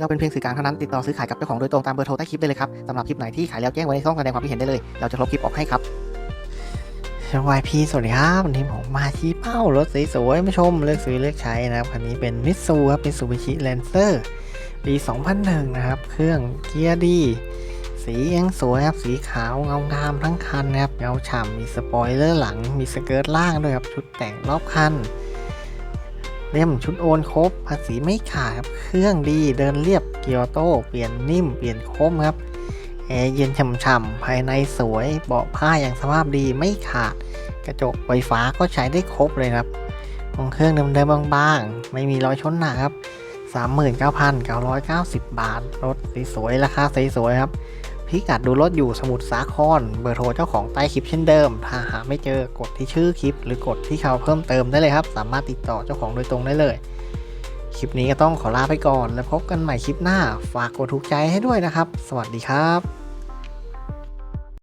เราเป็นเพียงสื่อกลางเท่านั้นติดต่อซื้อขายกับเจ้าของโดยตรงตามเบอร์โทรใต้คลิปได้เลยครับสำหรับคลิปไหนที่ขายแล้วแจ้งไว้ในช่องแสดงความคิดเห็นได้เลย เราจะลบคลิปออกให้ครับสวัสดีสวัสดีครับวันนี้ผมมาที่เป้ารถสวยๆม่ชมเลือกซื้อเลือกใช้นะครับคันนี้เป็นมิตซูครับเป็นซูบิชิแลนเซอร์ปี 2001 นะครับ เครื่องเกียร์ดี สียังสวยครับ สีขาวเงางามทั้งคันนะครับเงาฉ่ำมีสปอยเลอร์หลัง มีสเกิร์ตล่างด้วยครับ ชุดแต่งรอบคัน เล่มชุดโอนครบ ภาษีไม่ขาดครับ เครื่องดีเดินเรียบเกียร์โต เปลี่ยนนิ่มเปลี่ยนคมครับแอร์เย็นฉ่ำๆภายในสวย เบาะผ้าอย่างสภาพดีไม่ขาด กระจกไฟฟ้าก็ใช้ได้ครบเลยครับของเครื่องเดิมๆบางๆ ไม่มีรอยชนหนักครับ 39,990 บาท รถสวยๆราคาสวยๆครับ พิกัดดูรถอยู่สมุทรสาคร เบอร์โทรเจ้าของใต้คลิปเช่นเดิม ถ้าหาไม่เจอกดที่ชื่อคลิป หรือกดที่เขาเพิ่มเติมได้เลยครับ สามารถติดต่อเจ้าของโดยตรงได้เลย คลิปนี้ก็ต้องขอลาไปก่อน แล้วพบกันใหม่คลิปหน้า ฝากกดถูกใจให้ด้วยนะครับ สวัสดีครับ